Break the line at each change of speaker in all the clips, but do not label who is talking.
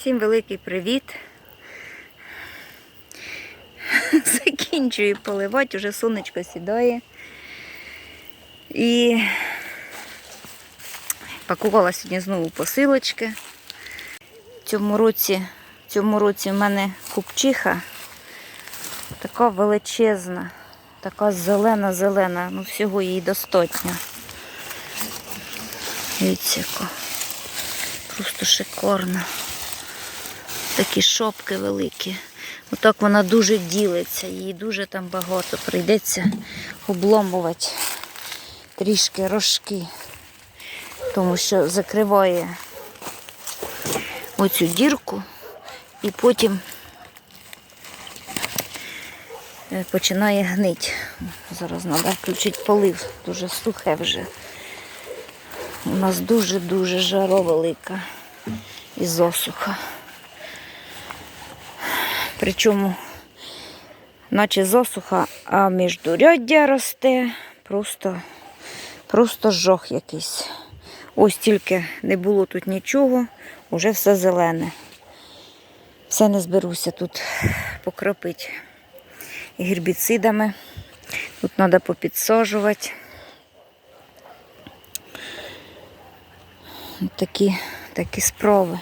Всім великий привіт. Закінчую поливати, вже сонечко сідає. І пакувала сьогодні знову посилочки. В цьому році, в цьому році в мене купчиха така величезна, така зелена-зелена, ну всього їй достатньо. Дивіться. Просто шикарно. Такі шопки великі. Отак вона дуже ділиться, її дуже там багато. Прийдеться обломувати трішки рожки, тому що закриває оцю дірку і потім е, починає гнити. Зараз треба включити полив, дуже сухе вже. У нас дуже-дуже жара велика і засуха. Причому, наче засуха, а міждуряддя росте, просто, просто жох якийсь. Ось тільки не було тут нічого, вже все зелене. Все не зберуся тут покропити гербіцидами. Тут треба попідсаджувати. Такі, такі справи.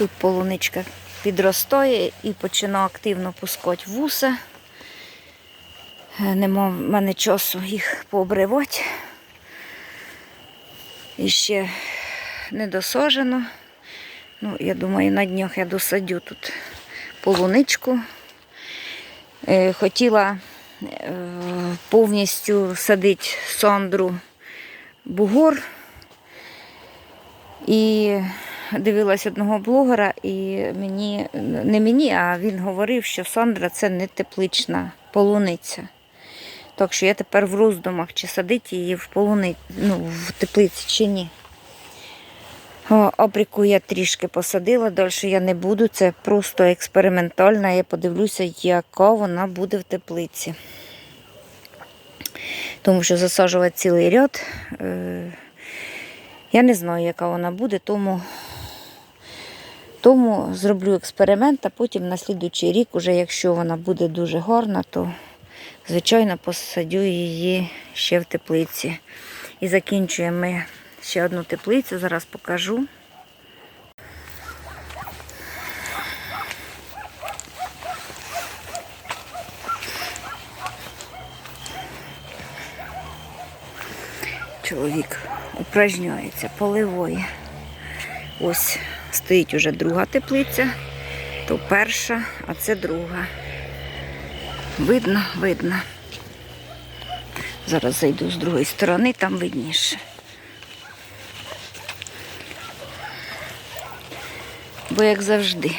Тут полуничка підростає і починає активно пускати вуса. Е, Нема в мене часу їх пообривати. І ще не досажено. Ну, я думаю, на днях я досадю тут полуничку. Е, Хотіла е, повністю садити сандру бугор. І дивилась одного блогера, і мені, не мені, а він говорив, що Сандра це не теплична полуниця. Так що я тепер в роздумах, чи садити її в полуни... ну, в теплиці чи ні. О, Апріку я трішки посадила, далі я не буду. Це просто експериментальна. Я подивлюся, яка вона буде в теплиці. Тому що засаджувати цілий ряд. Е- я не знаю, яка вона буде, тому, тому зроблю експеримент, а потім на слідуючий рік, уже якщо вона буде дуже гарна, то звичайно посадю її ще в теплиці. І закінчуємо ми ще одну теплицю, зараз покажу. Чоловік упражняється, поливає. Ось стоїть уже друга теплиця, то перша, а це друга. Видно, видно. Зараз зайду з другої сторони, там видніше. Бо як завжди.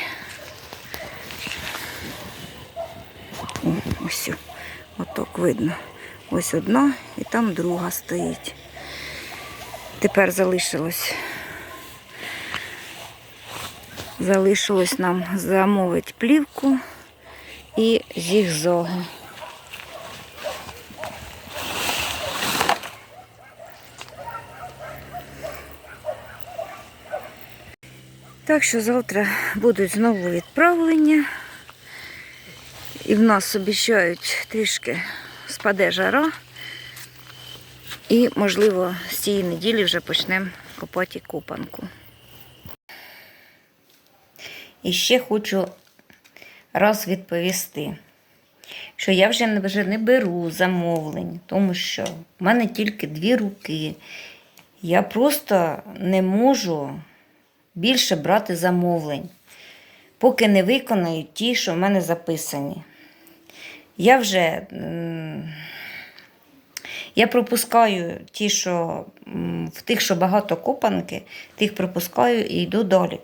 О, ось, отак видно. Ось одна і там друга стоїть. Тепер залишилось. Залишилось нам замовити плівку і зігзоги. Так що завтра будуть знову відправлення. І в нас обіцяють трішки спаде жара. І, можливо, з цієї неділі вже почнемо копати копанку. І ще хочу раз відповісти, що я вже не, беру замовлень, тому що в мене тільки дві руки. Я просто не можу більше брати замовлень, поки не виконаю ті, що в мене записані. Я вже. я пропускаю ті, що в тих, що багато копанки, тих пропускаю і йду далі.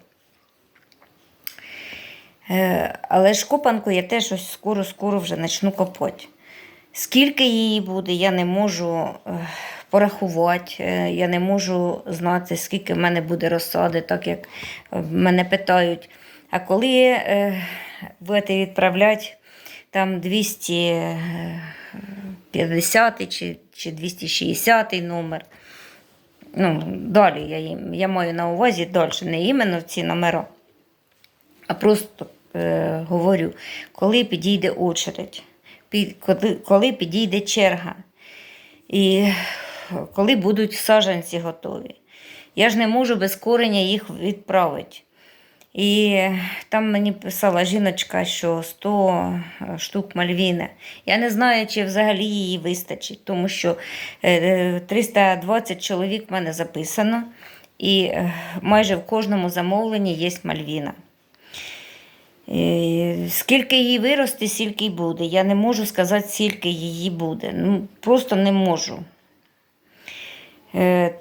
Е, Але ж копанку я теж ось скоро-скоро вже почну копати. Скільки її буде, я не можу е, порахувати, е, я не можу знати, скільки в мене буде розсади, так як мене питають. А коли будете відправляти там 200 е, 50 чи, чи 260 номер. Ну, далі я, я маю на увазі далі, не іменно ці номера, а просто е, говорю, коли підійде очередь, під, коли, коли підійде черга, і коли будуть саджанці готові. Я ж не можу без кореня їх відправити. І там мені писала жіночка, що 100 штук мальвіни. Я не знаю, чи взагалі її вистачить, тому що е, 320 чоловік в мене записано, і е, майже в кожному замовленні є мальвіна. І Скільки її виросте, стільки й буде. Я не можу сказати, скільки її буде. Ну, просто не можу. Е,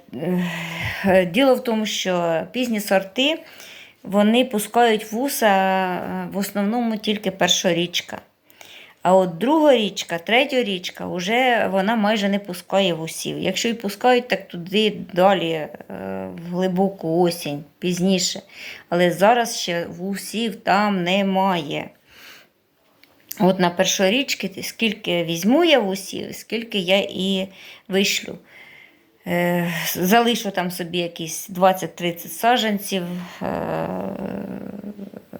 е, Діло в тому, що пізні сорти вони пускають вуса е, в основному тільки першорічка. А от друга річка, третя річка, вже вона майже не пускає вусів. Якщо і пускають, так туди далі, е, в глибоку осінь, пізніше. Але зараз ще вусів там немає. От на першорічки, скільки візьму я вусів, скільки я і вишлю. Е, Залишу там собі якісь 20-30 саджанців, е,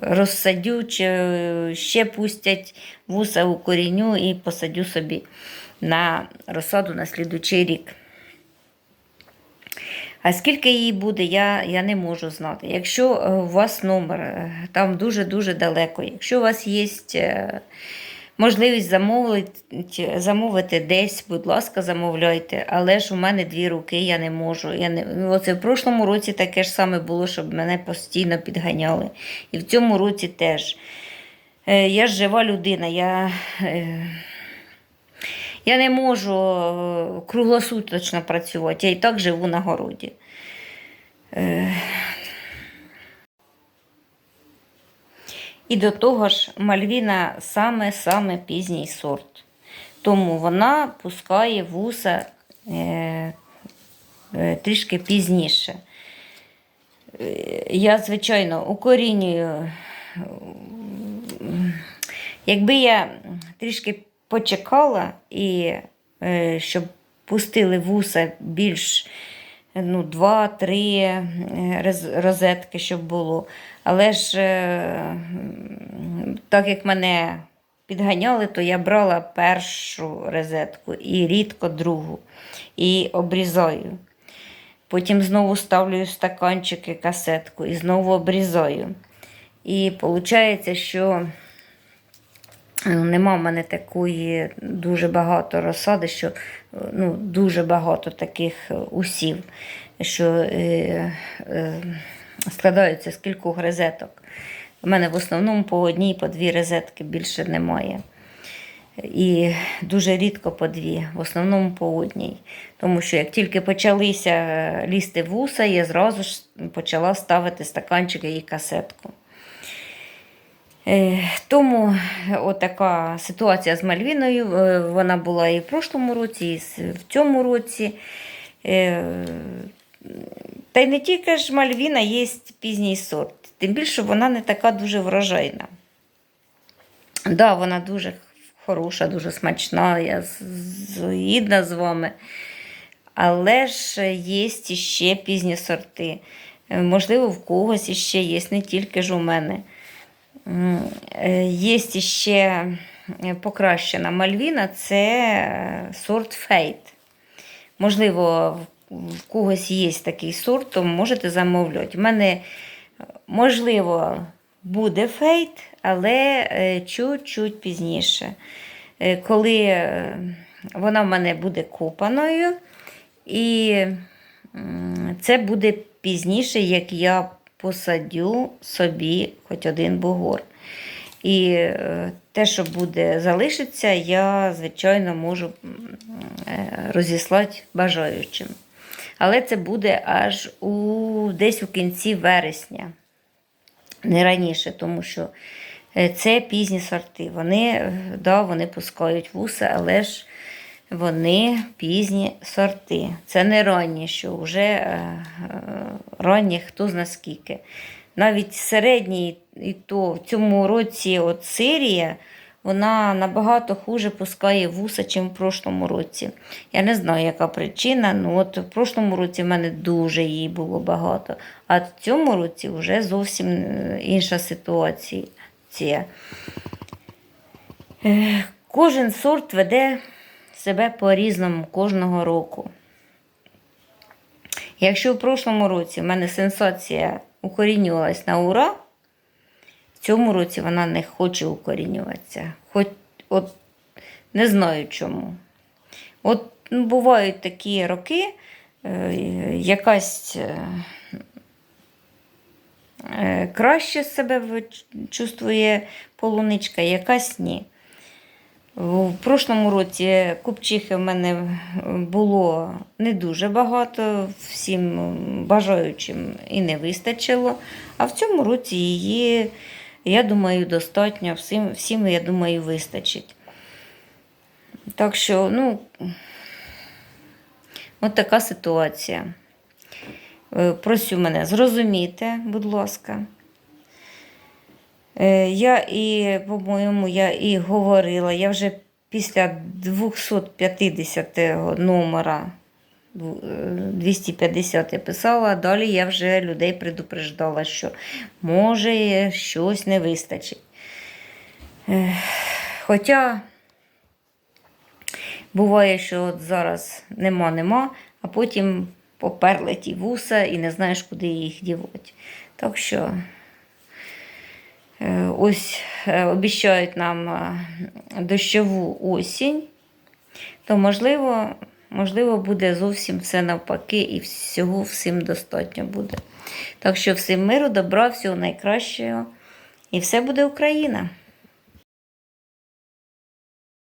розсадю, чи ще пустять вуса у корінню і посадю собі на розсаду на слідучий рік. А скільки її буде, я, я не можу знати. Якщо е, у вас номер е, там дуже-дуже далеко, якщо у вас є е, можливість замовити, замовити десь, будь ласка, замовляйте. Але ж у мене дві руки, я не можу. Я не... Оце в прошлому році таке ж саме було, щоб мене постійно підганяли. І в цьому році теж. Е, Я ж жива людина, я. е, я не можу е, круглосуточно працювати, я і так живу на городі. Е, І до того ж, Мальвіна саме-саме пізній сорт. Тому вона пускає вуса е, е, трішки пізніше. Е, Я, звичайно, укорінюю. Якби я трішки почекала і е, щоб пустили вуса більш ну, два-три е, роз- розетки, щоб було. Але ж е, так як мене підганяли, то я брала першу розетку і рідко другу. І обрізаю. Потім знову ставлю стаканчики касетку і знову обрізаю. І виходить, що е, нема в мене такої дуже багато розсади, що ну, дуже багато таких е, усів, що е, е, складаються з кількох розеток. У мене в основному по одній, по дві розетки більше немає. І дуже рідко по дві, в основному по одній. Тому що як тільки почалися е, лізти вуса, я зразу ж почала ставити стаканчики і касетку. Е, Тому отака ситуація з Мальвіною. е, Вона була і в прошлому році, і в цьому році. Е, Та й не тільки ж Мальвіна є пізній сорт, тим більше вона не така дуже врожайна. Да, вона дуже хороша, дуже смачна, я згідна з вами. Але ж є ще пізні сорти. Е, Можливо, в когось іще є, не тільки ж у мене. Е, Є ще е, покращена мальвіна, це е, сорт фейт. Можливо, в- когось є такий сорт, то можете замовляти. У мене, можливо, буде фейт, але чуть-чуть пізніше. Коли вона в мене буде копаною, і це буде пізніше, як я посадю собі хоч один бугор. І е, те, що буде залишиться, я, звичайно, можу е, розіслати бажаючим. Але це буде аж у, десь у кінці вересня, не раніше, тому що е, це пізні сорти. Вони, да, вони пускають вуса, але ж вони пізні сорти. Це не ранні, що вже е, е, ранні хто зна скільки. Навіть середній, і то в цьому році от Сирія, вона набагато хуже пускає вуса, ніж в прошлому році. Я не знаю, яка причина, ну от в прошлому році в мене дуже її було багато, а в цьому році вже зовсім е, інша ситуація. Кожен сорт веде себе по-різному кожного року. Якщо в прошлому році в мене сенсація укорінювалась на ура, в цьому році вона не хоче укорінюватися. Хоч от не знаю чому. От ну, бувають такі роки, е, якась е, е, краще себе чувствує полуничка, якась ні. В прошлому році купчихи в мене було не дуже багато, всім бажаючим і не вистачило. А в цьому році її, я думаю, достатньо, всім, всім я думаю, вистачить. Так що, ну, от така ситуація. Е, Просю мене зрозуміти, будь ласка. Е, Я і, по-моєму, я і говорила, я вже після 250 номера е, 250 я писала, далі я вже людей предупреждала, що може щось не вистачить. Е, Хоча буває, що от зараз нема-нема, а потім поперли ті вуса і не знаєш, куди їх дівати. Так що. Е, Ось обіщають нам е, дощову осінь, то можливо, можливо буде зовсім все навпаки і всього всім достатньо буде. Так що всім миру, добра, всього найкращого. І все буде Україна.